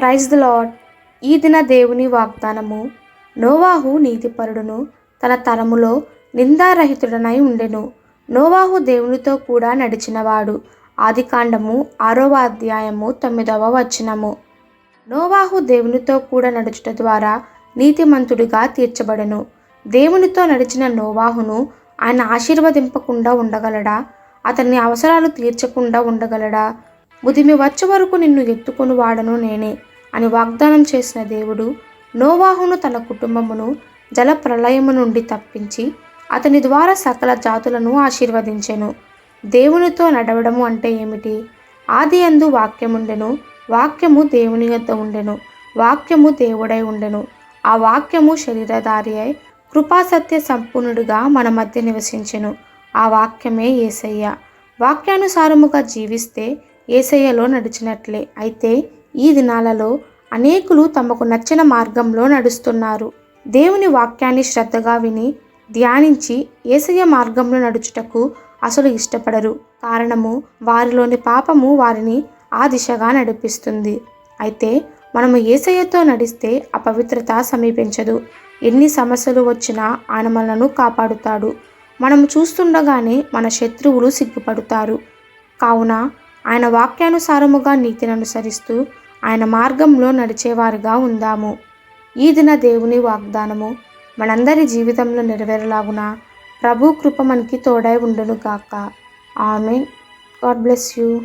Praise the lord ఈ దిన దేవుని వాగ్దానము నోవాహు నీతిపరుడును తన తరములో నిందారహితుడనై ఉండెను. నోవాహు దేవునితో కూడా నడిచినవాడు. ఆదికాండము ఆరవ అధ్యాయము తొమ్మిదవ వచనము. నోవాహు దేవునితో కూడా నడుచుట ద్వారా నీతిమంతుడిగా తీర్చబడెను. దేవునితో నడిచిన నోవాహును ఆయన ఆశీర్వదింపకుండా ఉండగలడా? అతని అవసరాలు తీర్చకుండా ఉండగలడా? ఉదిమి వచ్చే వరకు నిన్ను ఎత్తుకొని వాడను నేనే. అని వాగ్దానం చేసిన దేవుడు నోవాహును తన కుటుంబమును జల ప్రళయము నుండి తప్పించి అతని ద్వారా సకల జాతులను ఆశీర్వదించెను. దేవునితో నడవడము అంటే ఏమిటి? ఆది అందు వాక్యముండెను వాక్యము దేవుని యొద్ద ఉండెను వాక్యము దేవుడై ఉండెను. ఆ వాక్యము శరీరధారి అయి కృపాసత్య సంపూర్ణుడిగా మన మధ్య నివసించెను. ఆ వాక్యమే ఏసయ్య. వాక్యానుసారముగా జీవిస్తే ఏసయ్యలో నడిచినట్లే. అయితే ఈ దినాలలో అనేకులు తమకు నచ్చిన మార్గంలో నడుస్తున్నారు. దేవుని వాక్యాన్ని శ్రద్ధగా విని ధ్యానించి ఏసయ్య మార్గంలో నడుచుటకు అసలు ఇష్టపడరు. కారణము వారిలోని పాపము వారిని ఆ దిశగా నడిపిస్తుంది. అయితే మనము ఏసయ్యతో నడిస్తే అపవిత్రత సమీపించదు. ఎన్ని సమస్యలు వచ్చినా ఆయన మనలను కాపాడుతాడు. మనము చూస్తుండగానే మన శత్రువులు సిగ్గుపడుతారు. కావున ఆయన వాక్యానుసారముగా నీతిని అనుసరిస్తూ ఆయన మార్గంలో నడిచేవారుగా ఉందాము. ఈ దిన దేవుని వాగ్దానము మనందరి జీవితంలో నెరవేరలాగున. ప్రభు కృప మనకి తోడై ఉండును గాక ఆమె గాడ్ బ్లెస్ యూ.